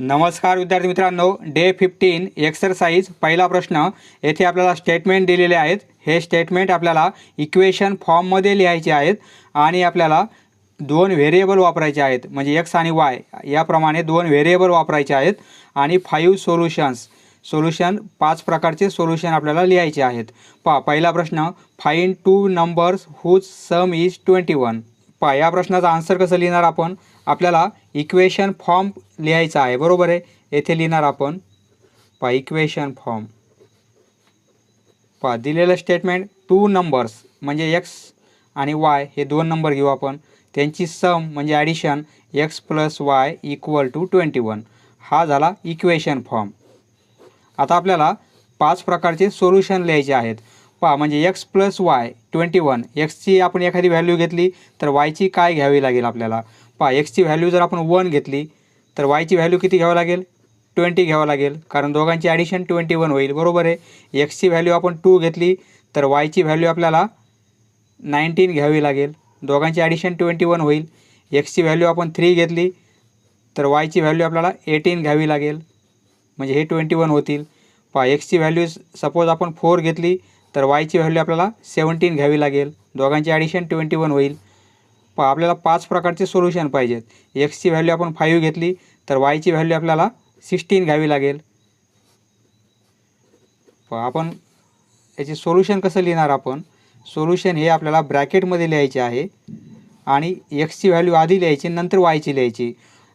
नमस्कार विद्यार्थी मित्रांनो. डे फिफ्टीन एक्सरसाइज पहिला प्रश्न. येथे आपल्याला स्टेटमेंट दिलेले आहेत. हे स्टेटमेंट आपल्याला इक्वेशन फॉर्ममध्ये लिहायचे आहेत आणि आपल्याला दोन व्हेरिएबल वापरायचे आहेत. म्हणजे एक्स आणि वाय याप्रमाणे दोन व्हेरिएबल वापरायचे आहेत आणि फाईव्ह सोल्युशन्स सोल्युशन पाच प्रकारचे सोल्युशन आपल्याला लिहायचे आहेत. पहा पहिला प्रश्न. Find two numbers whose sum is twenty one पहा या प्रश्नाचा आन्सर कसं लिहिणार आपण? आपल्याला इक्वेशन फॉर्म लिहायचा आहे बरोबर आहे? येथे लिहिणार आपण पहा इक्वेशन फॉर्म. पहा दिलेलं स्टेटमेंट टू नंबर्स म्हणजे एक्स आणि वाय हे दोन नंबर घेऊ आपण. त्यांची सम म्हणजे addition X plus Y equal to twenty one हा झाला इक्वेशन फॉर्म. आता आपल्याला पाच प्रकारचे सोल्युशन लिहायचे आहेत. पहा म्हणजे X plus Y twenty one एक्सची आपण एखादी व्हॅल्यू घेतली तर वायची काय घ्यावी लागेल आपल्याला? पहा एक्सची व्हॅल्यू जर आपण वन घेतली तर वायची व्हॅल्यू किती घ्यावं लागेल? ट्वेंटी घ्यावं लागेल. कारण दोघांची ॲडिशन ट्वेंटी वन होईल. बरोबर आहे? एक्सची व्हॅल्यू आपण टू घेतली तर वायची व्हॅल्यू आपल्याला नाईन्टीन घ्यावी लागेल. दोघांची ॲडिशन ट्वेंटी वन होईल एक्सची व्हॅल्यू आपण थ्री घेतली तर वायची व्हॅल्यू आपल्याला एटीन घ्यावी लागेल. म्हणजे हे ट्वेंटी वन होतील. पहा एक्सची व्हॅल्यू सपोज आपण फोर घेतली तर वायची व्हॅल्यू आपल्याला सेवन्टीन घ्यावी लागेल. दोघांची ॲडिशन ट्वेंटी वन होईल. प आपल्याला पाच प्रकारचे सोल्युशन पाहिजेत. एक्सची व्हॅल्यू आपण फाईव्ह घेतली तर वायची व्हॅल्यू आपल्याला सिक्स्टीन घ्यावी लागेल. आपण याचे सोल्युशन कसं लिहिणार आपण? सोल्युशन हे आपल्याला ब्रॅकेटमध्ये लिहायचे आहे आणि एक्सची व्हॅल्यू आधी लिहायची नंतर वायची लिहायची.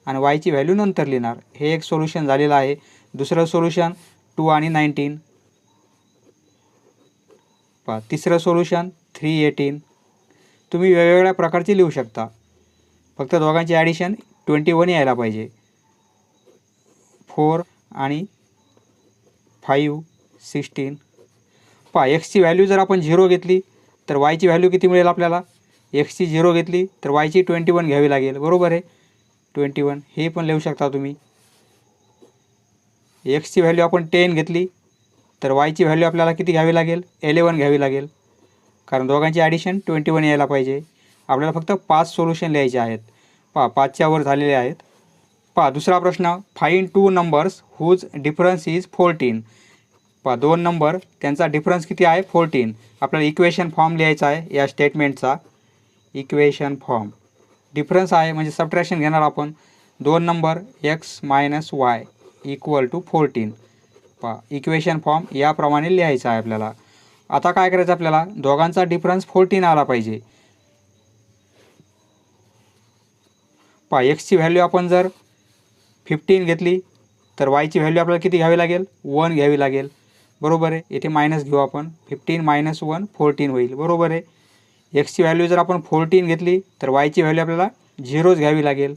आणि वायची व्हॅल्यू नंतर लिहिणार. हे एक सोल्युशन झालेलं आहे. दुसरं सोल्युशन टू आणि नाईन्टीन पहा तिसरं सोल्युशन थ्री एटीन तुम्ही वेगवेगळ्या प्रकारचे लिहू शकता. फक्त दोघांची ॲडिशन ट्वेंटी वन यायला पाहिजे. फोर आणि फाईव्ह सिक्स्टीन पहा एक्सची व्हॅल्यू जर आपण झिरो घेतली तर वायची व्हॅल्यू किती मिळेल आपल्याला? एक्सची झिरो घेतली तर वायची ट्वेंटी वन घ्यावी लागेल. बरोबर आहे? ट्वेंटी वन हे पण लिहू शकता तुम्ही. एक्सची व्हॅल्यू आपण टेन घेतली तर वायची व्हॅल्यू आपल्याला किती घ्यावी लागेल? एलेवन घ्यावी लागेल. कारण दोघांची ॲडिशन ट्वेंटी वन यायला पाहिजे. आपल्याला फक्त पाच सोल्युशन लिहायचे आहेत. पहा पाचच्या वर झालेले आहेत. पहा दुसरा प्रश्न find two numbers whose difference is fourteen पा दोन नंबर त्यांचा डिफरन्स किती आहे? फोर्टीन आपल्याला इक्वेशन फॉर्म लिहायचा आहे या स्टेटमेंटचा इक्वेशन फॉर्म डिफरन्स आहे म्हणजे सबट्रॅक्शन घेणार आपण. दोन number X minus Y equal to fourteen पा इक्वेशन फॉर्म याप्रमाणे लिहायचा आहे आपल्याला. आता काय करायचं आपल्याला? दोघांचा डिफरन्स फोर्टीन आला पाहिजे. पहा एक्सची व्हॅल्यू आपण जर फिफ्टीन घेतली तर वायची व्हॅल्यू आपल्याला किती घ्यावी लागेल? वन घ्यावी लागेल. बरोबर आहे? येथे मायनस घेऊ आपण. फिफ्टीन मायनस वन फोर्टीन होईल. बरोबर आहे? एक्सची व्हॅल्यू जर आपण फोर्टीन घेतली तर वायची व्हॅल्यू आपल्याला झिरोच घ्यावी लागेल.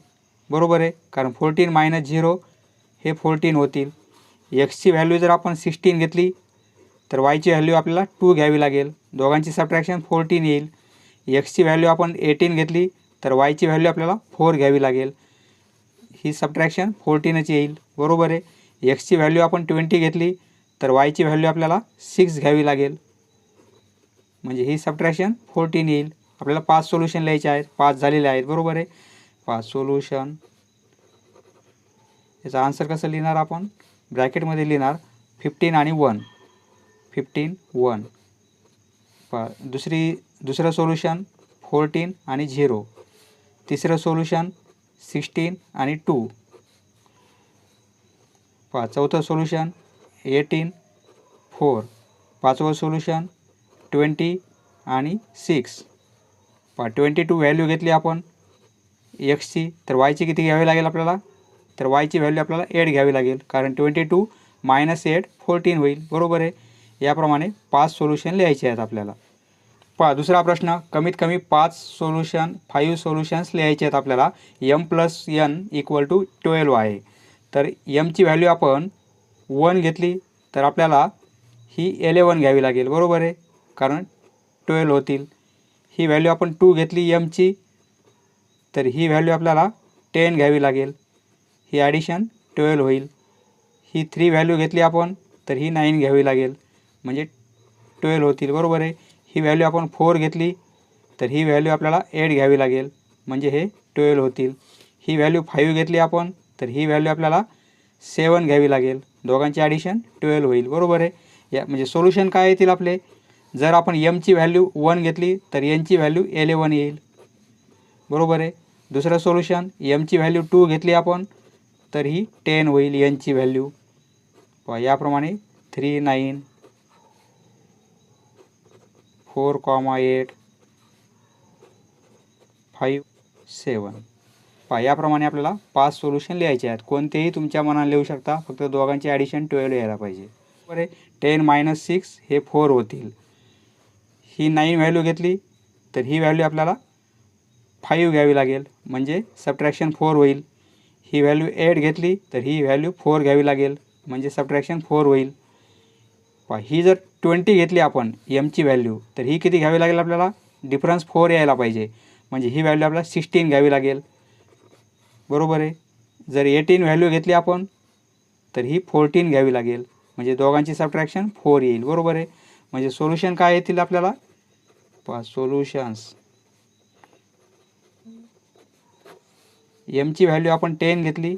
बरोबर आहे? कारण फोर्टीन मायनस झिरो हे फोर्टीन होतील. एक्सची व्हॅल्यू जर आपण सिक्स्टीन घेतली तर वायची व्हॅल्यू आपल्याला टू घ्यावी लागेल. दोघांची सबट्रॅक्शन फोर्टीन येईल. एक्सची व्हॅल्यू आपण एटीन घेतली तर वायची व्हॅल्यू आपल्याला फोर घ्यावी लागेल. ही सबट्रॅक्शन फोर्टीनच येईल. बरोबर आहे? एक्सची व्हॅल्यू आपण ट्वेंटी घेतली तर वायची व्हॅल्यू आपल्याला सिक्स घ्यावी लागेल. म्हणजे ही सबट्रॅक्शन फोर्टीन येईल. आपल्याला पाच सोल्युशन लिहायचे आहेत. पाच झालेले आहेत. बरोबर आहे? पाच सोल्युशन याचा आन्सर कसं लिहिणार आपण? ब्रॅकेटमध्ये लिहिणार फिफ्टीन आणि वन फिफ्टीन वन पा दुसरी दुसरं सोल्युशन फोर्टीन आणि झिरो तिसरं सोल्युशन सिक्स्टीन आणि टू पा चौथं सोल्युशन एटीन फोर पाचवं सोल्युशन ट्वेंटी आणि सिक्स पा ट्वेंटी टू व्हॅल्यू घेतली आपण. एक्सची तर वायची किती घ्यावी लागेल आपल्याला? तर वायची व्हॅल्यू आपल्याला एट घ्यावी लागेल. कारण twenty two minus eight fourteen होईल. बरोबर आहे? याप्रमाणे पाच सोल्युशन लिहायचे आहेत आपल्याला. पा दुसरा प्रश्न कमीत कमी पाच सोल्युशन फाईव्ह सोल्युशन्स लिहायचे आहेत आपल्याला. M plus N equal to twelve आहे. तर यमची व्हॅल्यू आपण वन घेतली तर आपल्याला ही एलेवन घ्यावी लागेल. बरोबर आहे? कारण ट्वेल्व होतील. ही व्हॅल्यू आपण टू घेतली यमची तर ही व्हॅल्यू आपल्याला टेन घ्यावी लागेल. ही ॲडिशन ट्वेल्व होईल. ही थ्री व्हॅल्यू घेतली आपण तर ही नाईन घ्यावी लागेल. म्हणजे ट्वेल्व होतील बरोबर आहे? ही व्हॅल्यू आपण फोर घेतली तर ही व्हॅल्यू आपल्याला एट घ्यावी लागेल. म्हणजे हे ट्वेल्व होतील. ही व्हॅल्यू फाईव्ह घेतली आपण तर ही व्हॅल्यू आपल्याला सेवन घ्यावी लागेल. दोघांची ॲडिशन ट्वेल्व होईल. बरोबर आहे? या म्हणजे सोल्युशन काय येतील आपले? जर आपण यमची व्हॅल्यू वन घेतली तर एनची व्हॅल्यू एलेवन येईल. बरोबर आहे? दुसरं सोल्युशन यमची व्हॅल्यू टू घेतली आपण तर ही टेन होईल एनची व्हॅल्यू पहा याप्रमाणे three nine four comma eight five seven. पहा याप्रमाणे आपल्याला पाच सोल्युशन लिहायचे आहेत. कोणतेही तुमच्या मनाने लिहू शकता. फक्त दोघांचे ॲडिशन ट्वेल्व यायला पाहिजे. बरे टेन मायनस सिक्स हे फोर होतील. ही नाईन व्हॅल्यू घेतली तर ही व्हॅल्यू आपल्याला फाईव्ह घ्यावी लागेल. म्हणजे सबट्रॅक्शन फोर होईल. ही व्हॅल्यू एट घेतली तर ही व्हॅल्यू फोर घ्यावी लागेल. म्हणजे सबट्रॅक्शन फोर होईल. पहा ही जर ट्वेंटी घेतली आपण एमची व्हॅल्यू तर ही किती घ्यावी लागेल आपल्याला? डिफरन्स फोर यायला पाहिजे. म्हणजे ही व्हॅल्यू आपल्याला सिक्स्टीन घ्यावी लागेल. बरोबर आहे? जर एटीन व्हॅल्यू घेतली आपण तर ही फोर्टीन घ्यावी लागेल. म्हणजे दोघांची सबट्रॅक्शन फोर येईल. बरोबर आहे? म्हणजे सोल्युशन काय येतील आपल्याला? पहा सोल्युशन्स एमची व्हॅल्यू आपण टेन घेतली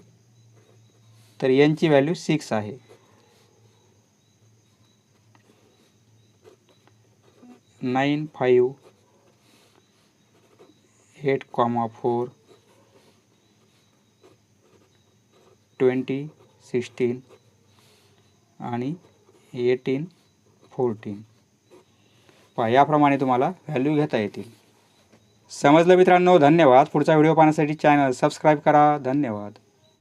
तर एनची व्हॅल्यू सिक्स आहे. Nine five eight comma four twenty sixteen आणि एटीन फोर्टीन. पहा याप्रमाणे तुम्हाला व्हॅल्यू घेता येतील. समजलं मित्रांनो? धन्यवाद. पुढचा व्हिडिओ पाहण्यासाठी चॅनल सबस्क्राईब करा. धन्यवाद.